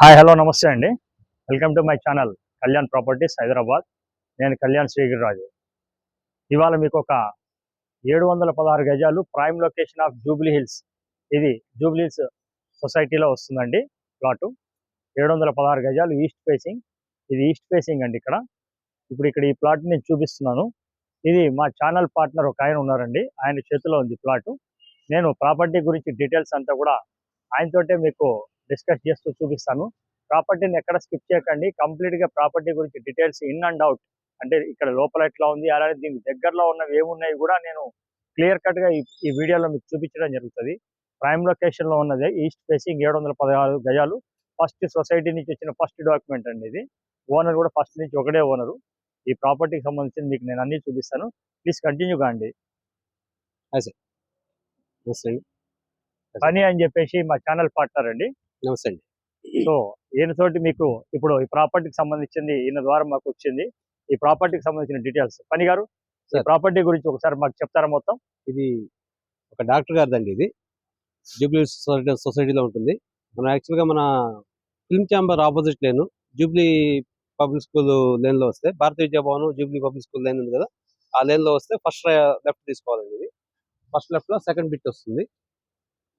Hi hello నమస్తే అండి. Welcome to my channel Kalyan properties Hyderabad. నేను కళ్యాణ్ శ్రీగిరిరాజు. ఇవాళ మీకు ఒక ఏడు వందల పదహారు గజాలు prime location of Jubilee Hills. ఇది జూబ్లీ హిల్స్ సొసైటీలో వస్తుందండి ప్లాటు. ఏడు వందల పదహారు గజాలు ఈస్ట్ ఫేసింగ్. ఇది ఈస్ట్ ఫేసింగ్ అండి ఇక్కడ. ఇప్పుడు ఇక్కడ ఈ ప్లాట్ నేను చూపిస్తున్నాను. ఇది మా ఛానల్ పార్ట్నర్ ఒక ఆయన ఉన్నారండి. ఆయన చేతిలో ఉంది ప్లాటు. నేను ప్రాపర్టీ గురించి డీటెయిల్స్ అంతా కూడా ఆయనతోటే మీకు డిస్కస్ చేస్తూ చూపిస్తాను. ప్రాపర్టీని ఎక్కడ స్కిప్ చేయకండి. కంప్లీట్గా ప్రాపర్టీ గురించి డీటెయిల్స్ ఇన్ అండ్ అవుట్. అంటే ఇక్కడ లోపల ఎట్లా ఉంది అలాగే దీనికి దగ్గరలో ఉన్నవి ఏమున్నాయి కూడా నేను క్లియర్ కట్గా ఈ- వీడియోలో మీకు చూపించడం జరుగుతుంది. ప్రైమ్ లొకేషన్లో ఉన్నది ఈస్ట్ ఫేసింగ్ ఏడు వందల పదహారు గజాలు. ఫస్ట్ సొసైటీ నుంచి వచ్చిన ఫస్ట్ డాక్యుమెంట్ అండి ఇది. ఓనర్ కూడా ఫస్ట్ నుంచి ఒకటే ఓనరు. ఈ ప్రాపర్టీకి సంబంధించి మీకు నేను అన్ని చూపిస్తాను. ప్లీజ్ కంటిన్యూ కాండి. పని అని చెప్పేసి మా ఛానల్ పార్ట్నర్ అండి. నమస్తే అండి. సో ఈయనతోటి మీకు ఇప్పుడు ఈ ప్రాపర్టీకి సంబంధించింది ఈయన ద్వారా మాకు వచ్చింది. ఈ ప్రాపర్టీకి సంబంధించిన డీటెయిల్స్. పని గారు ఈ. ప్రాపర్టీ గురించి ఒకసారి మాకు చెప్తారా మొత్తం? ఇది ఒక డాక్టర్ గారిదండి ఇది. జూబ్లీ సొసైటీ సొసైటీలో ఉంటుంది. మనం యాక్చువల్గా మన film chamber opposite lane. Jubilee public school లేన్లో వస్తే Bharatiya Vidya Bhavan Jubilee public school lane ఉంది కదా. ఆ లేన్లో వస్తే ఫస్ట్ లెఫ్ట్ తీసుకోవాలండి ఇది. ఫస్ట్ లెఫ్ట్లో సెకండ్ బిట్ వస్తుంది.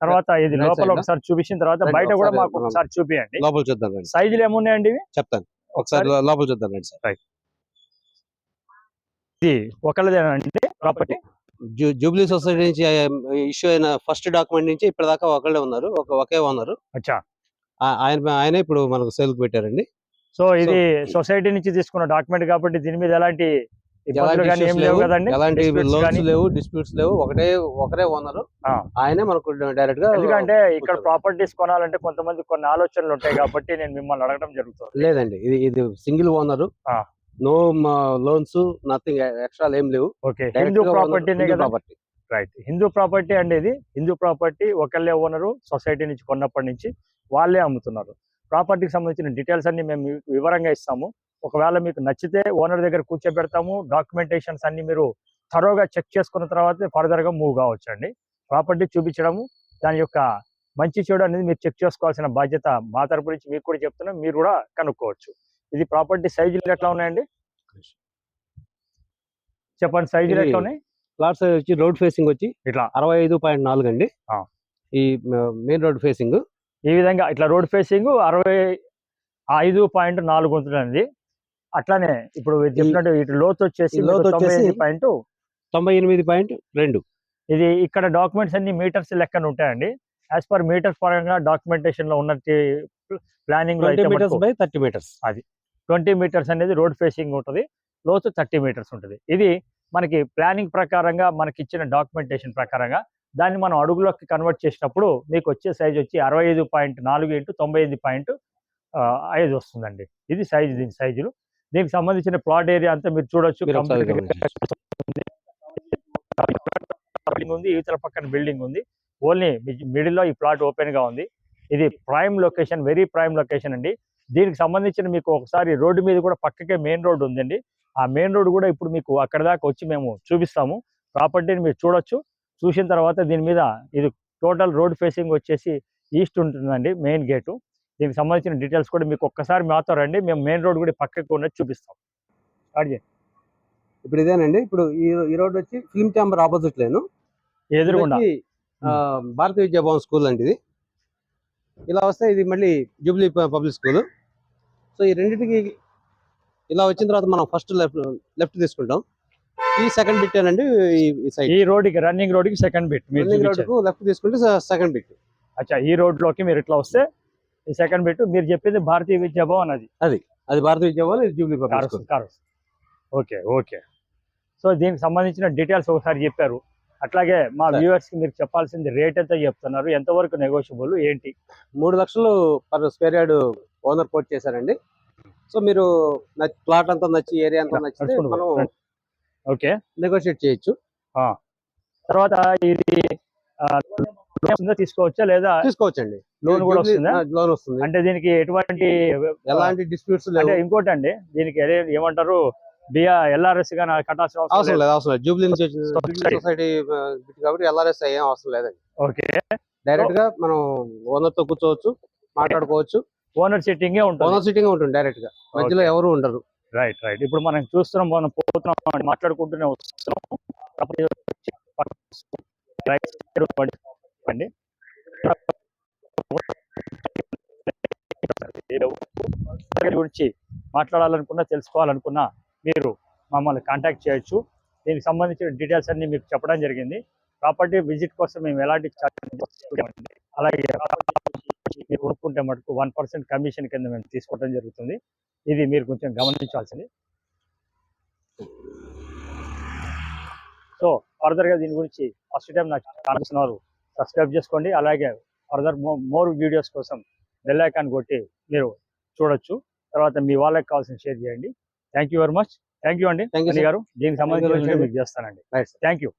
తర్వాత ఇది లోపల? ఒకసారి చూపించిన తర్వాత బయట కూడా మాకు ఒకసారి చూపియండి. లోపల చూద్దాం సైజులు ఏమున్నాయండి ఇవి? చెప్తాను. ఒకసారి లోపల చూద్దాం రండి సార్. ఇది ఒకళ్ళదేనండి? ప్రాపర్టీ? జూ- జూబ్లీ సొసైటీ నుంచి ఇష్యూ అయిన ఫస్ట్ డాక్యుమెంట్ నుంచి ఇప్పటిదాకా ఒకళ్ళే ఉన్నారు. ఒక ఉన్నారు అచ్చా. ఆయన ఆయనే ఇప్పుడు మనకు సేల్ పెట్టారండి. సో ఇది సొసైటీ నుంచి తీసుకున్న డాక్యుమెంట్ కాబట్టి దీని మీద ఎలాంటి లేవు. డిస్ప్యూట్స్ లేవు ఒకటే ఒకరే ఓనర్. ఆయనే మనకు డైరెక్ట్గా ఎందుకంటే ఇక్కడ. ప్రాపర్టీస్ కొనాలంటే కొంతమంది కొన్ని ఆలోచనలు ఉంటాయి కాబట్టి నేను మిమ్మల్ని అడగడం జరుగుతుంది. లేదండి. ఇది ఇది single owner. No loans nothing extra ఏం లేవు. Okay. Hindu property right Hindu property అండి ఇది. హిందూ ప్రాపర్టీ ఒకళ్ళే ఓనరు సొసైటీ నుంచి కొన్నప్పటి నుంచి వాళ్ళే అమ్ముతున్నారు. ప్రాపర్టీకి సంబంధించిన డీటెయిల్స్ అన్ని మేము వివరంగా ఇస్తాము. ఒకవేళ మీకు నచ్చితే ఓనర్ దగ్గర కూర్చోబెడతాము. డాక్యుమెంటేషన్స్ అన్ని మీరు థరోగా చెక్ చేసుకున్న తర్వాత ఫర్దర్గా మూవ్ కావచ్చండి. ప్రాపర్టీ చూపించడము దాని యొక్క మంచి చెడు అనేది మీరు చెక్ చేసుకోవాల్సిన బాధ్యత మా తరపు నుంచి మీకు కూడా చెప్తున్నాం. మీరు కూడా కనుక్కోవచ్చు. ఇది ప్రాపర్టీ సైజులు ఎట్లా ఉన్నాయండి? చెప్పండి సైజులు ఎట్లా ఉన్నాయి? ప్లాట్స్ వచ్చి రోడ్ ఫేసింగ్ వచ్చి ఇట్లా. అరవై ఐదు పాయింట్ నాలుగు అండి. ఈ మెయిన్ రోడ్ ఫేసింగ్. ఈ విధంగా ఇట్లా రోడ్ ఫేసింగ్ అరవై ఐదు పాయింట్ నాలుగు ఉంటుందండి. అట్లానే ఇప్పుడు చెప్పినట్టు ఇటు లోతు వచ్చేసి ఈ లోతు వచ్చేసి- పాయింట్ తొంభై ఎనిమిది పాయింట్ రెండు. ఇది ఇక్కడ డాక్యుమెంట్స్ అన్ని మీటర్స్ లెక్కన ఉంటాయండి. యాజ్ పర్ మీటర్స్ పరంగా డాక్యుమెంటేషన్లో ఉన్నట్టు ప్లానింగ్లో meters by thirty meters. Twenty meters అనేది రోడ్ ఫేసింగ్ ఉంటుంది లోతు థర్టీ మీటర్స్ ఉంటుంది. ఇది మనకి ప్లానింగ్ ప్రకారంగా మనకి ఇచ్చిన డాక్యుమెంటేషన్ ప్రకారంగా దాన్ని మనం అడుగులోకి కన్వర్ట్ చేసినప్పుడు మీకు వచ్చే సైజ్ వచ్చి అరవై ఐదు పాయింట్ నాలుగు ఇంటూ తొంభై ఐదు పాయింట్ ఐదు వస్తుందండి. ఇది సైజ్ దీని సైజులు. దీనికి సంబంధించిన ప్లాట్ ఏరియా అంతా మీరు చూడొచ్చు. బిల్డింగ్ ఉంది ఇవతల పక్కన బిల్డింగ్ ఉంది. ఓన్లీ మిడిల్లో ఈ ప్లాట్ ఓపెన్గా ఉంది. ఇది prime location very prime location అండి. దీనికి సంబంధించిన మీకు ఒకసారి రోడ్డు మీద కూడా పక్కకే మెయిన్ రోడ్ ఉందండి. ఆ మెయిన్ రోడ్ కూడా ఇప్పుడు మీకు అక్కడ దాకా వచ్చి మేము చూపిస్తాము. ప్రాపర్టీని మీరు చూడొచ్చు. చూసిన తర్వాత దీని మీద ఇది టోటల్ రోడ్ ఫేసింగ్ వచ్చేసి ఈస్ట్ ఉంటుందండి మెయిన్ గేటు దీనికి సంబంధించిన డీటెయిల్స్ కూడా మీకు ఒక్కసారి మాతో రండి. మేము మెయిన్ రోడ్ కూడా పక్కకు ఉన్నది చూపిస్తాం. స్టార్ట్ చేయండి ఇప్పుడు ఇదేనండి. ఇప్పుడు ఈ ఈ రోడ్ వచ్చి ఫిల్మ్ ఛాంబర్ ఆపోజిట్ లేను ఎదురుగుండా. ఆ, భారతీయ విద్యాభవన్ స్కూల్ అండి ఇది ఇలా వస్తే ఇది మళ్ళీ జూబ్లీ పబ్లిక్ స్కూల్ సో ఈ రెండింటికి ఇలా వచ్చిన తర్వాత మనం ఫస్ట్ లెఫ్ట్ లెఫ్ట్ తీసుకుంటాం. ఈ సెకండ్ బిట్ అండి ఈ సైడ్ ఈ రోడ్డుకి రన్నింగ్ రోడ్డుకి సెకండ్ బిట్ రన్నింగ్ చూపించేది. రోడ్ లెఫ్ట్ తీసుకుంటే సెకండ్ బిట్ అచ్చా ఈ రోడ్లోకి మీరు ఇట్లా వస్తే ఈ సెకండ్ బిట్ మీరు చెప్పింది భారతీయ విద్యాభవన్ అది. అది భారతీయ విద్యాభవన్ ఇది జూబ్లీ ఓకే ఓకే. సో దీనికి సంబంధించిన డీటెయిల్స్ ఒకసారి చెప్పారు. అట్లాగే మా. వ్యూవర్స్కి మీరు చెప్పాల్సింది రేట్ ఎంత చెప్తున్నారు ఎంతవరకు నెగోషియబుల్ ఏంటి? మూడు లక్షలు per square yard owner quote చేశారండి. సో మీరు ప్లాట్ అంతా నచ్చి ఏరియా అంతా మనం రండి. ఓకే. నెగోషియేట్ చేయొచ్చు. తర్వాత ఇది తీసుకోవచ్చా? లేదా తీసుకోవచ్చండి. లోన్ కూడా వస్తుందా? లోన్ వస్తుంది. అంటే దీనికి ఎటువంటి ఎలాంటి డిస్ప్యూట్స్ అంటే ఇంకోటి అండి దీనికి అదే ఏమంటారు? బియా ఎల్ఆర్ఎస్గా కట్టాల్సిన అవసరం లేదు. అవసరం లేదు. జూబ్లీ. సొసైటీ బిట్ కాబట్టి ఎల్ఆర్ఎస్ ఏం అవసరం లేదండి. ఓకే. డైరెక్ట్గా మనం ఓనర్తో కూర్చోవచ్చు మాట్లాడుకోవచ్చు. ఓనర్ సిట్టింగే ఉంటుంది. ఓనర్ సిట్టింగ్ ఉంటుంది డైరెక్ట్గా. మధ్యలో ఎవరు ఉండరు. రైట్ రైట్ ఇప్పుడు మనం చూస్తున్నాం మనం పోతున్నాం మాట్లాడుకుంటూనే వస్తున్నాం. మాట్లాడాలనుకున్నా తెలుసుకోవాలనుకున్నా మీరు మమ్మల్ని కాంటాక్ట్ చేయొచ్చు. దీనికి సంబంధించిన డీటెయిల్స్ అన్ని మీకు చెప్పడం జరిగింది. ప్రాపర్టీ విజిట్ కోసం మేము ఎలాంటి అలాగే మీరు కొనుక్కుంటే మటుకు వన్ పర్సెంట్ కమిషన్ కింద మేము తీసుకోవడం జరుగుతుంది. ఇది మీరు కొంచెం గమనించాల్సింది. సో ఫర్దర్గా దీని గురించి ఫస్ట్ టైం నాకు కానుస్తున్నారు సబ్స్క్రైబ్ చేసుకోండి. అలాగే ఫర్దర్ మోర్ వీడియోస్ కోసం బెల్ ఐకాన్ కొట్టి మీరు చూడొచ్చు. తర్వాత మీ వాళ్ళకి కావాల్సిన షేర్ చేయండి. Thank you very much thank you అండి. Sir. గారు. దీనికి సంబంధించిన. మీకు చేస్తానండి. Thank you